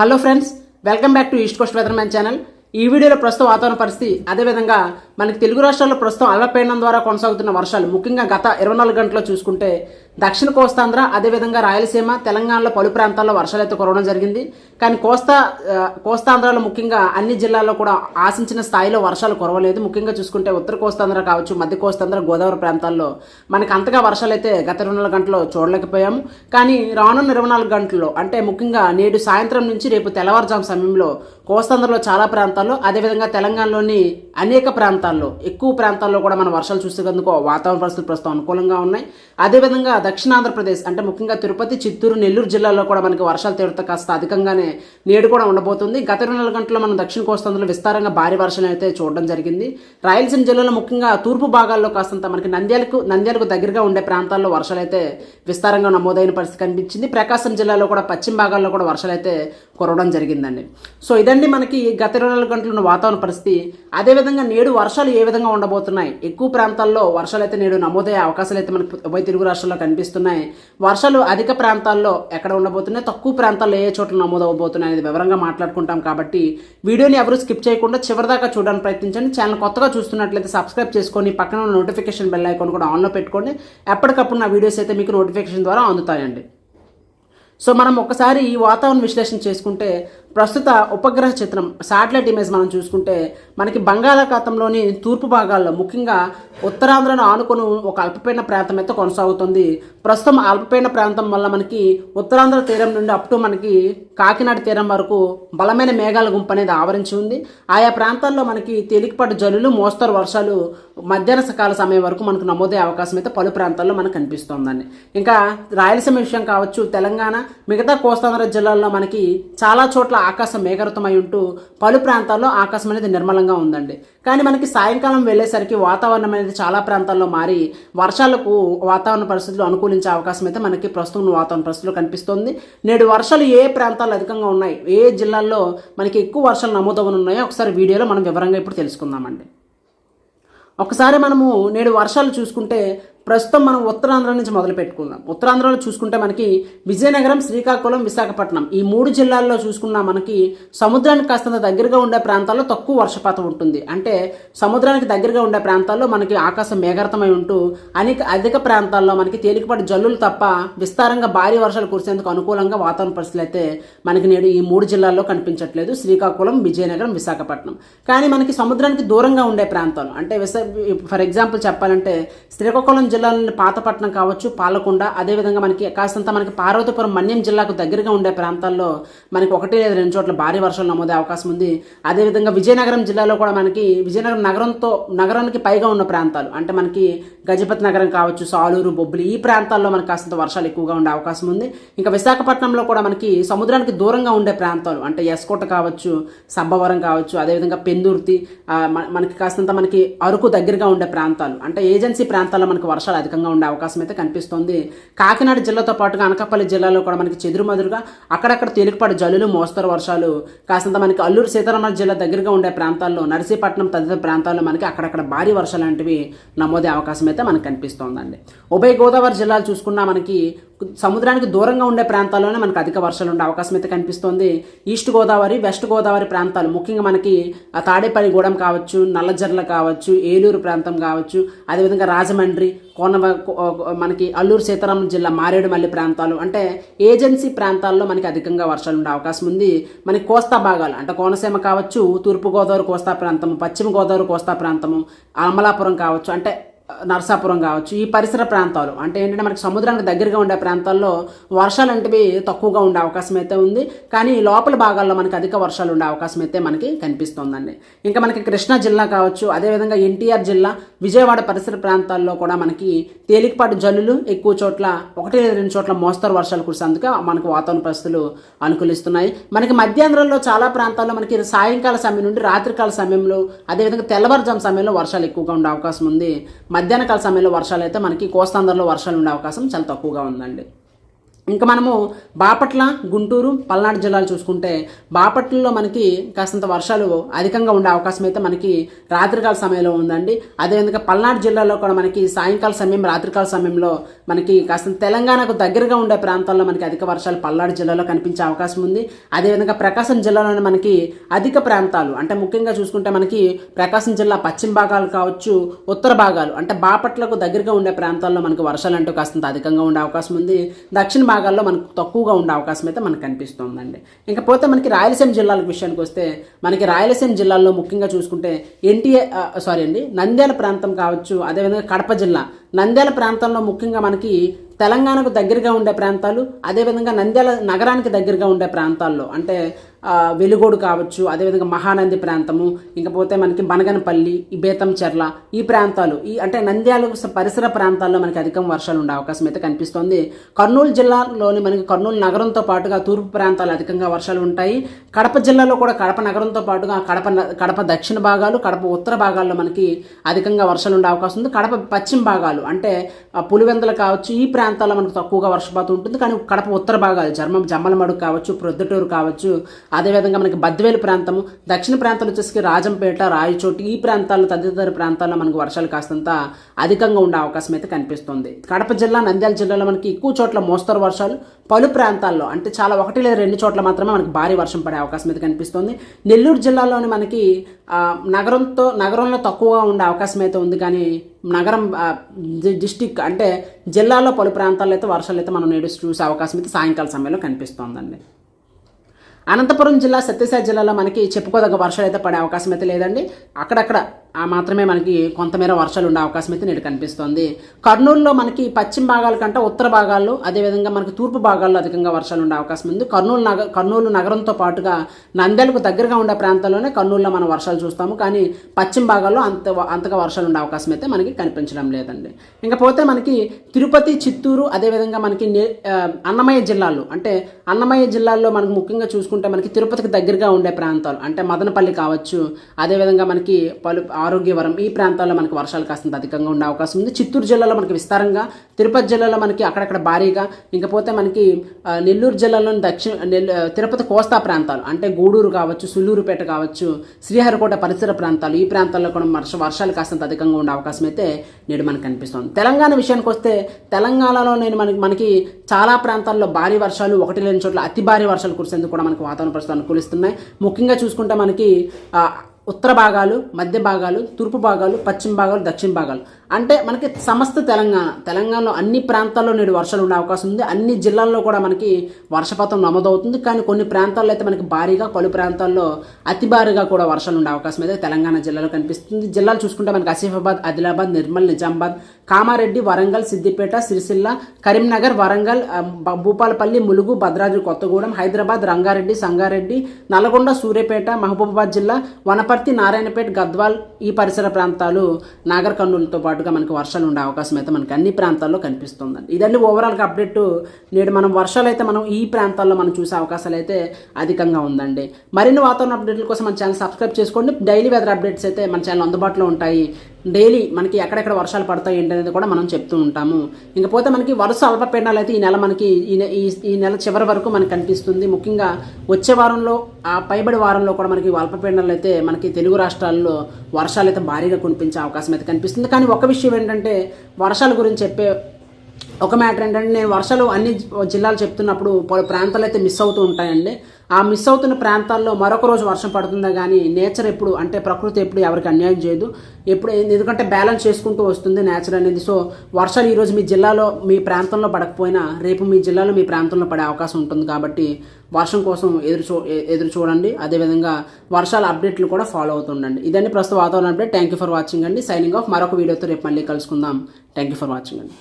Hello friends welcome back to East Coast Weatherman channel ఈ వీడియోలో ప్రస్తుతం వాతావరణ పరిస్థితి అదేవిధంగా మనకి తెలుగు రాష్ట్రాల్లో ప్రస్తుతం అల్పపీడనం ద్వారా కొనసాగుతున్న వర్షాలు ముఖ్యంగా గత ఇరవై నాలుగు గంటల్లో చూసుకుంటే దక్షిణ కోస్తాంధ్ర అదేవిధంగా రాయలసీమ తెలంగాణలో పలు ప్రాంతాల్లో వర్షాలు అయితే కురవడం జరిగింది. కానీ కోస్తా కోస్తాంధ్రలో ముఖ్యంగా అన్ని జిల్లాల్లో కూడా ఆశించిన స్థాయిలో వర్షాలు కురవలేదు. ముఖ్యంగా చూసుకుంటే ఉత్తర కోస్తాంధ్ర కావచ్చు మధ్య కోస్తాంధ్ర గోదావరి ప్రాంతాల్లో మనకి అంతగా వర్షాలు అయితే గత ఇరవై నాలుగు గంటల్లో చూడలేకపోయాము. కానీ రానున్న ఇరవై నాలుగు గంటల్లో అంటే ముఖ్యంగా నేడు సాయంత్రం నుంచి రేపు తెల్లవారుజాము సమయంలో కోస్తాంధ్రలో చాలా ప్రాంతాల్లో అదేవిధంగా తెలంగాణలోని అనేక ప్రాంతాల్లో ఎక్కువ ప్రాంతాల్లో కూడా మనం వర్షాలు చూసేందుకు వాతావరణ పరిస్థితులు ప్రస్తుతం అనుకూలంగా ఉన్నాయి. అదేవిధంగా దక్షిణాంధ్రప్రదేశ్ అంటే ముఖ్యంగా తిరుపతి చిత్తూరు నెల్లూరు జిల్లాల్లో కూడా మనకి వర్షాలు తీవ్రత కాస్త అధికంగానే నేడు కూడా ఉండబోతుంది. గత ఇరవై నాలుగు గంటల్లో మనం దక్షిణ కోస్తాంధ్రలో విస్తారంగా భారీ వర్షాలు అయితే చూడడం జరిగింది. రాయలసీమ జిల్లాలో ముఖ్యంగా తూర్పు భాగాల్లో కాస్తంత మనకి నంద్యాలకు నంద్యాలకు దగ్గరగా ఉండే ప్రాంతాల్లో వర్షాలు అయితే విస్తారంగా నమోదైన పరిస్థితి కనిపించింది. ప్రకాశం జిల్లాలో కూడా పశ్చిమ భాగాల్లో కూడా వర్షాలు అయితే కురవడం జరిగిందండి. సో ఇదండి మనకి గత ఇరవై నాలుగు గంటల ఉన్న వాతావరణ పరిస్థితి. అదేవిధంగా నేడు వర్షాలు ఏ విధంగా ఉండబోతున్నాయి? ఎక్కువ ప్రాంతాల్లో వర్షాలు అయితే నేడు నమోదయ్యే అవకాశాలు అయితే మనకి ఉభయ తెలుగు రాష్ట్రాల్లో కనిపిస్తున్నాయి. వర్షాలు అధిక ప్రాంతాల్లో ఎక్కడ ఉండబోతున్నాయి? తక్కువ ప్రాంతాల్లో ఏ చోట్ల నమోదవబోతున్నాయి అనేది వివరంగా మాట్లాడుకుంటాం కాబట్టి వీడియోని ఎవరు స్కిప్ చేయకుండా చివరిదాకా చూడడానికి ప్రయత్నించండి. ఛానల్ కొత్తగా చూస్తున్నట్లయితే సబ్స్క్రైబ్ చేసుకొని పక్కన ఉన్న నోటిఫికేషన్ బెల్ ఐకాన్ కూడా ఆన్లో పెట్టుకోండి. ఎప్పటికప్పుడు నా వీడియోస్ అయితే మీకు నోటిఫికేషన్ ద్వారా అందుతాయండి. సో మనం ఒకసారి ఈ వాతావరణ విశ్లేషణ చేసుకుంటే ప్రస్తుత ఉపగ్రహ చిత్రం శాటిలైట్ ఇమేజ్ మనం చూసుకుంటే మనకి బంగాళాఖాతంలోని తూర్పు భాగాల్లో ముఖ్యంగా ఉత్తరాంధ్రను ఆనుకొని ఒక అల్పపీడన ప్రాంతం అయితే కొనసాగుతుంది. ప్రస్తుతం అల్పపీడన ప్రాంతం వల్ల మనకి ఉత్తరాంధ్ర తీరం నుండి అప్ టు మనకి కాకినాడ తీరం వరకు బలమైన మేఘాల గుంపు అనేది ఆవరించి ఉంది. ఆయా ప్రాంతాల్లో మనకి తేలికపాటి జల్లులు మోస్తరు వర్షాలు మధ్యాహ్న సకాల సమయం వరకు మనకు నమోదయ్యే అవకాశం అయితే పలు ప్రాంతాల్లో మనకు కనిపిస్తోందండి. ఇంకా రాయలసీమ విషయం కావచ్చు తెలంగాణ మిగతా కోస్తాంధ్ర జిల్లాల్లో మనకి చాలా చోట్ల ఆకాశం మేఘరితమై ఉంటూ పలు ప్రాంతాల్లో ఆకాశం అనేది నిర్మలంగా ఉందండి. కానీ మనకి సాయంకాలం వెళ్ళేసరికి వాతావరణం అనేది చాలా ప్రాంతాల్లో మారి వర్షాలకు వాతావరణ పరిస్థితులు అనుకూలించే అవకాశం అయితే మనకి ప్రస్తుతం వాతావరణ పరిస్థితులు కనిపిస్తుంది. నేడు వర్షాలు ఏ ప్రాంతాల్లో అధికంగా ఉన్నాయి ఏ జిల్లాల్లో మనకి ఎక్కువ వర్షాలు నమోదవనున్నాయో ఒకసారి వీడియోలో మనం వివరంగా ఇప్పుడు తెలుసుకుందామండి. ఒకసారి మనము నేడు వర్షాలు చూసుకుంటే ప్రస్తుతం మనం ఉత్తరాంధ్ర నుంచి మొదలు పెట్టుకుందాం. ఉత్తరాంధ్రలో చూసుకుంటే మనకి విజయనగరం శ్రీకాకుళం విశాఖపట్నం. ఈ మూడు జిల్లాల్లో చూసుకున్నా మనకి సముద్రానికి కాస్తంత దగ్గరగా ఉండే ప్రాంతాల్లో తక్కువ వర్షపాతం ఉంటుంది. అంటే సముద్రానికి దగ్గరగా ఉండే ప్రాంతాల్లో మనకి ఆకాశం మేఘార్థమై ఉంటూ అనేక అధిక ప్రాంతాల్లో మనకి తేలికపాటి జల్లులు తప్ప విస్తారంగా భారీ వర్షాలు కురిసేందుకు అనుకూలంగా వాతావరణ పరిస్థితులు అయితే మనకి నేడు ఈ మూడు జిల్లాల్లో కనిపించట్లేదు. శ్రీకాకుళం విజయనగరం విశాఖపట్నం. కానీ మనకి సముద్రానికి దూరంగా ఉండే ప్రాంతాలు అంటే ఫర్ ఎగ్జాంపుల్ చెప్పాలంటే శ్రీకాకుళం జిల్లా జిల్లాలోని పాతపట్నం కావచ్చు పాలకొండ అదేవిధంగా మనకి కాస్తంత మనకి పార్వతీపురం మన్యం జిల్లాకు దగ్గరగా ఉండే ప్రాంతాల్లో మనకి ఒకటి లేదా రెండు చోట్ల భారీ వర్షాలు నమోదే అవకాశం ఉంది. అదేవిధంగా విజయనగరం జిల్లాలో కూడా మనకి విజయనగరం నగరంతో నగరానికి పైగా ఉన్న ప్రాంతాలు అంటే మనకి గజపతి నగరం కావచ్చు సాలూరు బొబ్బిలి ఈ ప్రాంతాల్లో మనకి కాస్తంత వర్షాలు ఎక్కువగా ఉండే అవకాశం ఉంది. ఇంకా విశాఖపట్నంలో కూడా మనకి సముద్రానికి దూరంగా ఉండే ప్రాంతాలు అంటే ఎస్కోట కావచ్చు సబ్బవరం కావచ్చు అదేవిధంగా పెందుర్తి మన- మనకి కాస్తంత మనకి అరకు దగ్గరగా ఉండే ప్రాంతాలు అంటే ఏజెన్సీ ప్రాంతాల్లో మనకి వర్షాలు అధికంగా ఉండే అవకాశం అయితే కనిపిస్తుంది. కాకినాడ జిల్లాతో పాటుగా అనకాపల్లి జిల్లాలో కూడా మనకి చెదురుమదురుగా అక్కడక్కడ తేలికపాటి జల్లులు మోస్తరు వర్షాలు కాస్తంత మనకి అల్లూరు సీతారామరాజు జిల్లా దగ్గరగా ఉండే ప్రాంతాల్లో నర్సీపట్నం తదితర ప్రాంతాల్లో మనకి అక్కడక్కడ భారీ వర్షాలు లాంటివి నమోదే అవకాశం అయితే మనకు కనిపిస్తోందండి. ఉభయ గోదావరి జిల్లాలు చూసుకున్నా మనకి సముద్రానికి దూరంగా ఉండే ప్రాంతాల్లోనే మనకు అధిక వర్షాలు ఉండే అవకాశం అయితే కనిపిస్తోంది. ఈస్ట్ గోదావరి వెస్ట్ గోదావరి ప్రాంతాలు ముఖ్యంగా మనకి తాడేపల్లిగూడెం కావచ్చు నల్లజర్ల కావచ్చు ఏలూరు ప్రాంతం కావచ్చు అదేవిధంగా రాజమండ్రి కోన మనకి అల్లూరు సీతారామం జిల్లా మారేడుమల్లి ప్రాంతాలు అంటే ఏజెన్సీ ప్రాంతాల్లో మనకి అధికంగా వర్షాలు ఉండే అవకాశం ఉంది. మనకి కోస్తా భాగాలు అంటే కోనసీమ కావచ్చు తూర్పుగోదావరి కోస్తా ప్రాంతము పశ్చిమ గోదావరి కోస్తా ప్రాంతము అమలాపురం కావచ్చు అంటే నరసాపురం కావచ్చు ఈ పరిసర ప్రాంతాలు. అంటే ఏంటంటే మనకి సముద్రానికి దగ్గరగా ఉండే ప్రాంతాల్లో వర్షాలు అంటివి తక్కువగా ఉండే అవకాశం అయితే ఉంది. కానీ లోపల భాగాల్లో మనకి అధిక వర్షాలు ఉండే అవకాశం అయితే మనకి కనిపిస్తోందండి. ఇంకా మనకి కృష్ణా జిల్లా కావచ్చు అదేవిధంగా ఎన్టీఆర్ జిల్లా విజయవాడ పరిసర ప్రాంతాల్లో కూడా మనకి తేలికపాటి జల్లులు ఎక్కువ చోట్ల ఒకటి లేదా రెండు చోట్ల మోస్తరు వర్షాలు కురిసేందుకు మనకు వాతావరణ పరిస్థితులు అనుకూలిస్తున్నాయి. మనకి మధ్యాంధ్రంలో చాలా ప్రాంతాల్లో మనకి సాయంకాల సమయం నుండి రాత్రికాల సమయంలో అదేవిధంగా తెల్లవారుజాము సమయంలో వర్షాలు ఎక్కువగా ఉండే అవకాశం ఉంది. మధ్యాహ్న కాల సమయంలో వర్షాలు అయితే మనకి కోస్తాంధ్రలో వర్షాలు ఉండే అవకాశం చాలా తక్కువగా ఉందండి. ఇంకా మనము బాపట్ల గుంటూరు పల్నాడు జిల్లాలు చూసుకుంటే బాపట్లలో మనకి కాస్తంత వర్షాలు అధికంగా ఉండే అవకాశం అయితే మనకి రాత్రికాల సమయంలో ఉందండి. అదేవిధంగా పల్నాడు జిల్లాలో కూడా మనకి సాయంకాల సమయం రాత్రికాల సమయంలో మనకి కాస్త తెలంగాణకు దగ్గరగా ఉండే ప్రాంతాల్లో మనకి అధిక వర్షాలు పల్నాడు జిల్లాలో కనిపించే అవకాశం ఉంది. అదేవిధంగా ప్రకాశం జిల్లాలోనే మనకి అధిక ప్రాంతాలు అంటే ముఖ్యంగా చూసుకుంటే మనకి ప్రకాశం జిల్లా పశ్చిమ భాగాలు కావచ్చు ఉత్తర భాగాలు అంటే బాపట్లకు దగ్గరగా ఉండే ప్రాంతాల్లో మనకి వర్షాలు అంటూ కాస్తంత అధికంగా ఉండే అవకాశం ఉంది. దక్షిణ భాగాల్లో మనకు తక్కువగా ఉండే అవకాశం అయితే మనకు కనిపిస్తుందండి. ఇంకా పోతే మనకి రాయలసీమ జిల్లాల విషయానికి వస్తే మనకి రాయలసీమ జిల్లాల్లో ముఖ్యంగా చూసుకుంటే ఎన్టీఏ సారీ అండి నంద్యాల ప్రాంతం కావచ్చు అదేవిధంగా కడప జిల్లా. నంద్యాల ప్రాంతంలో ముఖ్యంగా మనకి తెలంగాణకు దగ్గరగా ఉండే ప్రాంతాలు అదేవిధంగా నంద్యాల నగరానికి దగ్గరగా ఉండే ప్రాంతాల్లో అంటే వెలుగోడు కావచ్చు అదేవిధంగా మహానంది ప్రాంతము ఇంకపోతే మనకి బనగనపల్లి ఈ బేతంచెర్ల ఈ ప్రాంతాలు ఈ అంటే నంద్యాల పరిసర ప్రాంతాల్లో మనకి అధికం వర్షాలు ఉండే అవకాశం అయితే కనిపిస్తోంది. కర్నూలు జిల్లాలోని మనకి కర్నూలు నగరంతో పాటుగా తూర్పు ప్రాంతాలు అధికంగా వర్షాలు ఉంటాయి. కడప జిల్లాలో కూడా కడప నగరంతో పాటుగా కడప కడప దక్షిణ భాగాలు కడప ఉత్తర భాగాల్లో మనకి అధికంగా వర్షాలు ఉండే అవకాశం ఉంది. కడప పశ్చిమ భాగాలు అంటే పులివెందులు కావచ్చు ఈ ప్రాంతం ప్రాంతాల్లో మనకు తక్కువగా వర్షపాతం ఉంటుంది. కానీ కడప ఉత్తర భాగాలు జర్మ జమ్మలమడు కావచ్చు ప్రొద్దుటూరు కావచ్చు అదేవిధంగా మనకి బద్దివేలు ప్రాంతము దక్షిణ ప్రాంతాలు వచ్చేసి రాజంపేట రాయచోటి ఈ ప్రాంతాల్లో తదితర ప్రాంతాల్లో మనకు వర్షాలు కాస్తంత అధికంగా ఉండే అవకాశం అయితే కనిపిస్తుంది. కడప జిల్లా నంద్యాల జిల్లాలో మనకి ఎక్కువ చోట్ల మోస్తరు వర్షాలు. పలు ప్రాంతాల్లో అంటే చాలా ఒకటి లేదా రెండు చోట్ల మాత్రమే మనకి భారీ వర్షం పడే అవకాశం అయితే కనిపిస్తుంది. నెల్లూరు జిల్లాలోని మనకి నగరంతో నగరంలో తక్కువగా ఉండే అవకాశం అయితే ఉంది. కానీ నగరం డిస్టిక్ అంటే జిల్లాలో పలు ప్రాంతాల్లో అయితే వర్షాలు అయితే మనం నేడు చూసే అవకాశం అయితే సాయంకాల సమయంలో కనిపిస్తోందండి. అనంతపురం జిల్లా సత్యసాయి జిల్లాలో మనకి చెప్పుకోదగ్గ వర్షాలు అయితే పడే అవకాశం అయితే లేదండి. అక్కడక్కడ మాత్రమే మనకి కొంతమేర వర్షాలు ఉండే అవకాశం అయితే నేడు కనిపిస్తోంది. కర్నూలులో మనకి పశ్చిమ భాగాల కంటే ఉత్తర భాగాల్లో అదేవిధంగా మనకి తూర్పు భాగాల్లో అధికంగా వర్షాలు ఉండే అవకాశం ఉంది. కర్నూలు నగ కర్నూలు నగరంతో పాటుగా నంద్యాలకు దగ్గరగా ఉండే ప్రాంతాల్లోనే కర్నూలులో మనం వర్షాలు చూస్తాము. కానీ పశ్చిమ భాగాల్లో అంత అంతగా వర్షాలు ఉండే అవకాశం అయితే మనకి కనిపించడం లేదండి. ఇంకపోతే మనకి తిరుపతి చిత్తూరు అదేవిధంగా మనకి అన్నమయ్య జిల్లాల్లో అంటే అన్నమయ్య జిల్లాల్లో మనకు ముఖ్యంగా చూసుకుంటే మనకి తిరుపతికి దగ్గరగా ఉండే ప్రాంతాలు అంటే మదనపల్లి కావచ్చు అదేవిధంగా మనకి పలు ఆరోగ్యవరం ఈ ప్రాంతాల్లో మనకి వర్షాలు కాస్తంత అధికంగా ఉండే అవకాశం ఉంది. చిత్తూరు జిల్లాలో మనకి విస్తారంగా తిరుపతి జిల్లాలో మనకి అక్కడక్కడ భారీగా ఇంకపోతే మనకి నెల్లూరు జిల్లాలోని దక్షిణ తిరుపతి కోస్తా ప్రాంతాలు అంటే గూడూరు కావచ్చు సులూరుపేట కావచ్చు శ్రీహరికోట పరిసర ప్రాంతాలు ఈ ప్రాంతాల్లో కూడా వర్ష వర్షాలు కాస్తంత అధికంగా ఉండే అవకాశం అయితే నేడు మనకు కనిపిస్తుంది. తెలంగాణ విషయానికి వస్తే తెలంగాణలో నేను మనకి మనకి చాలా ప్రాంతాల్లో భారీ వర్షాలు ఒకటి లేని చోట్ల అతి భారీ వర్షాలు కురిసేందుకు కూడా మనకి వాతావరణ పరిస్థితులు అనుకూలిస్తున్నాయి. ముఖ్యంగా చూసుకుంటే మనకి ఉత్తర భాగాలు మధ్య భాగాలు తూర్పు భాగాలు పశ్చిమ భాగాలు దక్షిణ భాగాలు. అంటే మనకి సమస్త తెలంగాణ. తెలంగాణలో అన్ని ప్రాంతాల్లో నేడు వర్షాలు ఉండే అవకాశం ఉంది. అన్ని జిల్లాల్లో కూడా మనకి వర్షపాతం నమోదవుతుంది. కానీ కొన్ని ప్రాంతాల్లో అయితే మనకి భారీగా పలు ప్రాంతాల్లో అతి భారీగా కూడా వర్షాలు ఉండే అవకాశం అయితే తెలంగాణ జిల్లాలో కనిపిస్తుంది. జిల్లాలు చూసుకుంటే మనకి ఆసిఫాబాద్ ఆదిలాబాద్ నిర్మల్ నిజామాబాద్ కామారెడ్డి వరంగల్ సిద్దిపేట సిరిసిల్ల కరీంనగర్ వరంగల్ భూపాలపల్లి ములుగు భద్రాద్రి కొత్తగూడెం హైదరాబాద్ రంగారెడ్డి సంగారెడ్డి నల్గొండ సూర్యపేట మహబూబాబాద్ జిల్లా వనపర్తి నారాయణపేట గద్వాల్ ఈ పరిసర ప్రాంతాలు నాగర్ కర్నూలుతో పాటుగా మనకి వర్షాలు ఉండే అవకాశం అయితే మనకి అన్ని ప్రాంతాల్లో కనిపిస్తుందండి. ఇదండి ఓవరాల్గా అప్డేట్ నేడు మనం వర్షాలు అయితే మనం ఈ ప్రాంతాల్లో మనం చూసే అవకాశాలు అయితే అధికంగా ఉందండి. మరిన్ని వాతావరణ అప్డేట్ల కోసం మన ఛానల్ సబ్స్క్రైబ్ చేసుకోండి. డైలీ వెదర్ అప్డేట్స్ అయితే మన ఛానల్ అందుబాటులో ఉంటాయి. డైలీ మనకి ఎక్కడెక్కడ వర్షాలు పడతాయి ఏంటనేది కూడా మనం చెప్తూ ఉంటాము. ఇంకపోతే మనకి వరుస అల్పపీడనాలు అయితే ఈ నెల మనకి ఈ ఈ నెల చివరి వరకు మనకు కనిపిస్తుంది. ముఖ్యంగా వచ్చే వారంలో ఆ పైబడి వారంలో కూడా మనకి అల్పపీడనాలు అయితే మనకి తెలుగు రాష్ట్రాల్లో వర్షాలు అయితే భారీగా కనిపించే అవకాశం అయితే కనిపిస్తుంది. కానీ ఒక విషయం ఏంటంటే వర్షాల గురించి చెప్పే ఒక మ్యాటర్ ఏంటంటే నేను వర్షాలు అన్ని జిల్లాలు చెప్తున్నప్పుడు పలు ప్రాంతాలు అయితే మిస్ అవుతూ ఉంటాయండి. ఆ మిస్ అవుతున్న ప్రాంతాల్లో మరొక రోజు వర్షం పడుతుందా కానీ నేచర్ ఎప్పుడు అంటే ప్రకృతి ఎప్పుడు ఎవరికి అన్యాయం చేయదు. ఎప్పుడు ఎందుకంటే బ్యాలెన్స్ చేసుకుంటూ వస్తుంది నేచర్ అనేది. సో వర్షాలు ఈరోజు మీ జిల్లాలో మీ ప్రాంతంలో పడకపోయినా రేపు మీ జిల్లాలో మీ ప్రాంతంలో పడే అవకాశం ఉంటుంది కాబట్టి వర్షం కోసం ఎదురు చూ ఎదురు చూడండి. అదేవిధంగా వర్షాల అప్డేట్లు కూడా ఫాలో అవుతుండండి ఇదండి ప్రస్తుత వాతావరణ update thank you for watching అండి. సైనింగ్ ఆఫ్ మరొక వీడియోతో రేపు మళ్ళీ కలుసుకుందాం. థ్యాంక్ యూ ఫర్ వాచింగ్ అండి.